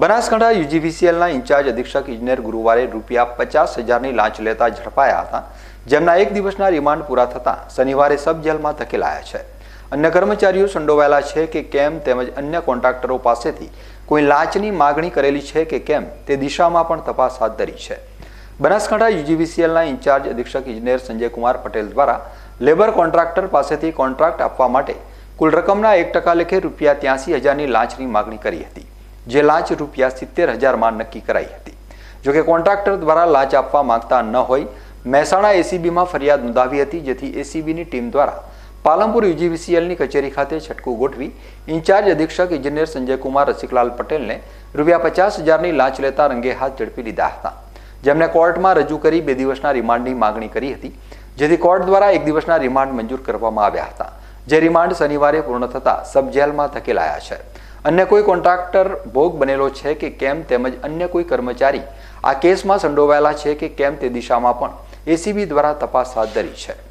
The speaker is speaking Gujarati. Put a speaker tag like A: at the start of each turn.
A: બનાસકાંઠા યુજીવીસીએલના ઇન્ચાર્જ અધિક્ષક ઇજનેર ગુરુવારે રૂપિયા પચાસ હજારની લાંચ લેતા ઝડપાયા હતા. જેમના એક દિવસના રિમાન્ડ પૂરા થતાં શનિવારે સબ જેલમાં ધકેલાયા છે. અન્ય કર્મચારીઓ સંડોવાયેલા છે કે કેમ તેમજ અન્ય કોન્ટ્રાક્ટરો પાસેથી કોઈ લાંચની માગણી કરેલી છે કે કેમ તે દિશામાં પણ તપાસ હાથ ધરી છે. બનાસકાંઠા યુજીવીસીએલના ઇન્ચાર્જ અધિક્ષક ઇજનેર સંજયકુમાર પટેલ દ્વારા લેબર કોન્ટ્રાક્ટર પાસેથી કોન્ટ્રાક્ટ આપવા માટે કુલ રકમના એક ટકા લેખે રૂપિયા ત્યાસી હજારની લાંચની માગણી કરી હતી. જે લાંચ રૂપિયા સિત્તેર હજારમાં નક્કી કરાઈ હતી. જોકે કોન્ટ્રાક્ટર દ્વારા લાંચ આપવા માંગતા ન હોય, મહેસાણા એસીબીમાં ફરિયાદ નોંધાવી હતી, જેથી એસીબીની ટીમ દ્વારા પાલનપુર યુજીવીસીએલની કચેરી ખાતે છટકું ગોઠવી ઇન્ચાર્જ અધિક્ષક ઇજનેર સંજયકુમાર રસિકલાલ પટેલને રૂપિયા પચાસ હજારની લાંચ લેતા રંગે હાથ ઝડપી લીધા હતા. જેમને કોર્ટમાં રજૂ કરી બે દિવસના રિમાન્ડની માગણી કરી હતી, જેથી કોર્ટ દ્વારા એક દિવસના રિમાન્ડ મંજૂર કરવામાં આવ્યા હતા. જે રિમાન્ડ શનિવારે પૂર્ણ થતાં સબ જેલમાં ધકેલાયા છે. અન્ય કોઈ કોન્ટ્રાક્ટર ભોગ બનેલો છે કે કેમ તેમજ અન્ય કોઈ કર્મચારી આ કેસમાં સંડોવાયેલા છે કે કેમ તે દિશામાં પણ એસીબી દ્વારા તપાસ હાથ ધરી છે.